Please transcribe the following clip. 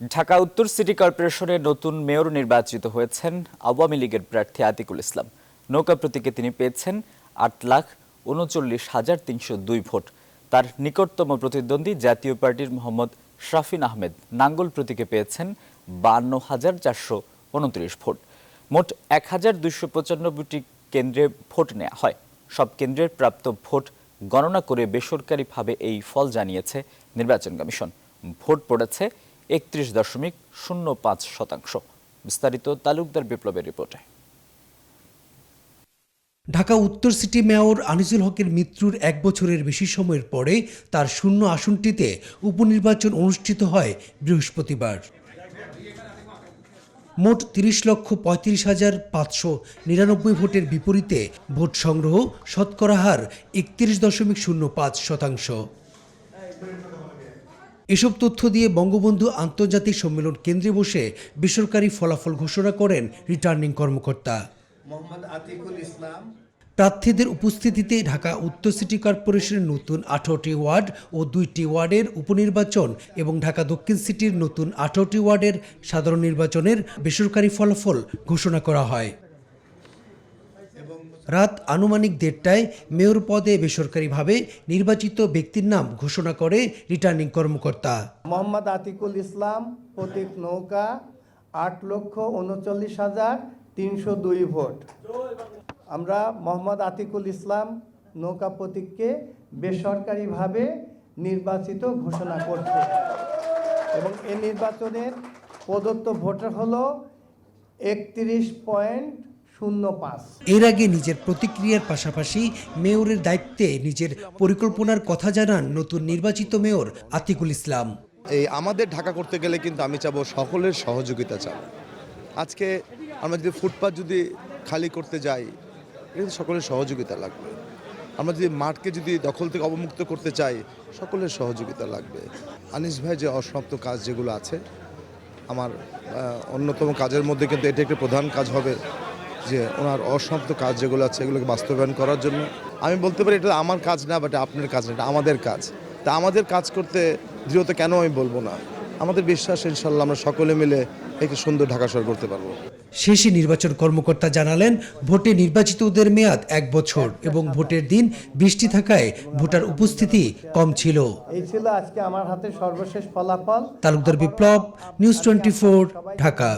ঢাকা উত্তর সিটি কর্পোরেশনের নতুন মেয়র নির্বাচিত হয়েছেন আওয়ামী লীগের প্রার্থী আতিকুল ইসলাম। নৌকা প্রতীকে তিনি পেয়েছেন আট লাখ উনচল্লিশ হাজার তিনশো দুই ভোট। তার নিকটতম প্রতিদ্বন্দ্বী জাতীয় পার্টির মোহাম্মদ শাফিন আহমেদ নাঙ্গল প্রতীকে পেয়েছেন বান্ন হাজার চারশো উনত্রিশ ভোট। মোট এক হাজার দুইশো পঁচানব্বইটি কেন্দ্রে ভোট নেওয়া হয়। সব কেন্দ্রের প্রাপ্ত ভোট গণনা করে বেসরকারিভাবে এই ফল জানিয়েছে নির্বাচন কমিশন। ভোট পড়েছে একত্রিশ দশমিক শূন্য পাঁচ শতাংশ। বিস্তারিত তালুকদার বিপ্লবের রিপোর্টে। ঢাকা উত্তর সিটি মেয়র আনিসুল হকের মৃত্যুর এক বছরের বেশি সময়ের পরে তার শূন্য আসনটিতে উপনির্বাচন অনুষ্ঠিত হয় বৃহস্পতিবার। মোট তিরিশ লক্ষ পঁয়ত্রিশ হাজার পাঁচশো নিরানব্বই ভোটের বিপরীতে ভোট সংগ্রহ শতকরা হার একত্রিশ দশমিক শূন্য পাঁচ শতাংশ। এসব তথ্য দিয়ে বঙ্গবন্ধু আন্তর্জাতিক সম্মেলন কেন্দ্রে বসে বেসরকারি ফলাফল ঘোষণা করেন রিটার্নিং কর্মকর্তা। মোহাম্মদ আতিকুল ইসলাম। প্রার্থীদের উপস্থিতিতে ঢাকা উত্তর সিটি কর্পোরেশনের নতুন আঠারোটি ওয়ার্ড ও দুইটি ওয়ার্ডের উপনির্বাচন এবং ঢাকা দক্ষিণ সিটির নতুন আঠারোটি ওয়ার্ডের সাধারণ নির্বাচনের বেসরকারি ফলাফল ঘোষণা করা হয়। রাত আনুমানিক দেড়টায় মেয়র পদে বেসরকারিভাবে নির্বাচিত ব্যক্তির নাম ঘোষণা করে রিটার্নিং কর্মকর্তা। মোহাম্মদ আতিকুল ইসলাম, প্রতীক নৌকা, আট লক্ষ উনচল্লিশ হাজার তিনশো দুই ভোট। আমরা মোহাম্মদ আতিকুল ইসলাম, নৌকা প্রতীককে বেসরকারিভাবে নির্বাচিত ঘোষণা করছে। এবং এই নির্বাচনের প্রদত্ত ভোটার হলো একত্রিশ পয়েন্ট শূন্য পাঁচ। এর আগে নিজের প্রতিক্রিয়ার পাশাপাশি মেয়রের দায়িত্বে নিজের পরিকল্পনার কথা জানান নতুন নির্বাচিত মেয়র আতিকুল ইসলাম। এই আমাদের ঢাকা করতে গেলে কিন্তু আমি চাবো সকলের সহযোগিতা চাবো। আজকে আমরা যদি ফুটপাথ যদি খালি করতে যাই এটা কিন্তু সকলের সহযোগিতা লাগবে। আমরা যদি মাঠকে যদি দখল থেকে অবমুক্ত করতে চাই সকলের সহযোগিতা লাগবে। আনিস ভাই যে অসমাপ্ত কাজ যেগুলো আছে আমার অন্যতম কাজের মধ্যে কিন্তু এটা একটা প্রধান কাজ হবে। যে ওনার অসমাপ্ত কাজ যেগুলো আছে এগুলোকে বাস্তবায়ন করার জন্য। আমি বলতে পারি এটা আমার কাজ না বাট আপনার কাজ না এটা আমাদের কাজ। তা আমাদের কাজ করতে দৃঢ়তা কেন আমি বলব না? আমাদের বিশ্বাস ইনশাল্লাহ আমরা সকলে মিলে একটি সুন্দর ঢাকা শহর করতে পারব। শেষে নির্বাচন কর্মকর্তা জানালেন ভোটে নির্বাচিতদের মেয়াদ এক বছর এবং ভোটের দিন বৃষ্টি থাকায় ভোটার উপস্থিতি কম ছিল। এই ছিল আজকে আমার হাতে সর্বশেষ ফলাফল। Talukdar Biplob news twenty Dhaka.